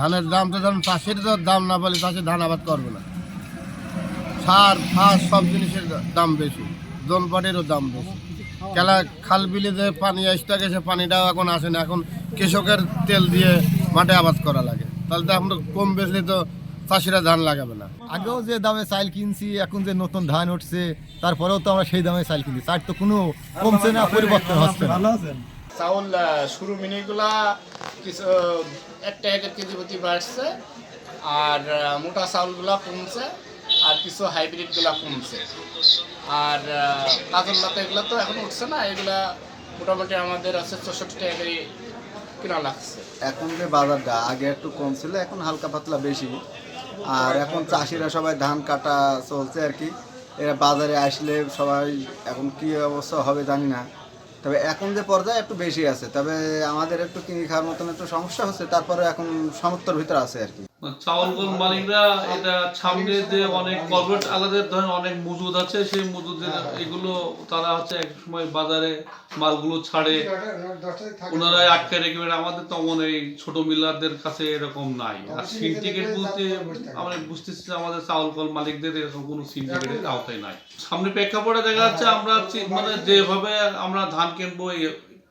ধানের দাম তো ধরুন চাষের তো দাম না বলে চাষে ধান আবাদ করবে না। সার ফাস সব জিনিসের দাম বেশি দোনপাটেরও দাম বেশি। কেলা খাল বিলে যে পানি আসতে গেছে পানিটাও এখন আসে না। এখন কৃষকের তেল দিয়ে মাঠে আবাদ করা লাগে। তাহলে তো এখন কম বেশি তো চাষিরা ধান লাগাবে না। আগেও যে দামে চাল কিনছি এখন যে নতুন ধান উঠছে তারপরেও তো আমরা সেই দামে চাল কিনছি। চাল তো কোনো কমছে না পরিবর্তন হচ্ছে না। চাউল শুরু মিনিগুলা কিছু এক টাকা কেজি প্রতি বাড়ছে, আর মোটা চাউলগুলা কমছে, আর কিছু হাইব্রিডগুলা কমছে। আর কাজল লাতা এগুলো তো এখন উঠছে না, এগুলা মোটামুটি আমাদের আছে চৌষট্টি টাকা কিনা লাগছে। এখন যে বাজারটা আগে একটু কম ছিল, এখন হালকা পাতলা বেশি। আর এখন চাষিরা সবাই ধান কাটা চলছে আর কি। এরা বাজারে আসলে সবাই এখন কি অবস্থা হবে জানি না। তবে এখন যে পর্যায়ে একটু বেশি আছে, তবে আমাদের একটু কিনে খাওয়ার মতন একটু সমস্যা হচ্ছে তারপরে এখন সমর্থর ভিতরে আছে আর কি। চাউল কল মালিকরা এটা সামনে যে অনেক কর্পোরেট আলাদা ধরেন অনেক মজুদ আছে সেই মজুদের এগুলো তারা হচ্ছে এক সময় বাজারে মালগুলো ছাড়ে। ওনারাই আটকে রেখে আমাদের তেমন এই ছোট মিলারদের কাছে এরকম নাই। আর সিন্ডিকেট বলতে আমরা বুঝতেছি যে আমাদের চাউল কল মালিকদের এরকম কোনো সিন্ডিকেটের আওতায় নাই। সামনে প্রেক্ষাপটে দেখা যাচ্ছে আমরা মানে যেভাবে আমরা ধান কিনবো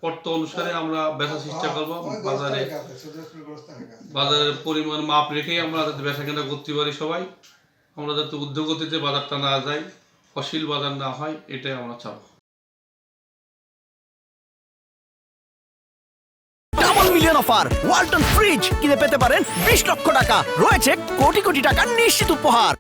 পর্ত অনুসারে আমরা বেচার চেষ্টা করব বাজারে বাজারের পরিমাণ মাপ রেখেই আমরা যাতে বেচা কেনা করতে পারি সবাই। আমরা যাতে উদ্যোগতিতে বাজারটা না যায় অশীল বাজার না হয় এটাই আমরা চাবো। মিলিয়ন অফার ওয়ালটন ফ্রিজ কিনে পেতে পারেন বিশ লক্ষ টাকা। রয়েছে কোটি কোটি টাকার নিশ্চিত উপহার।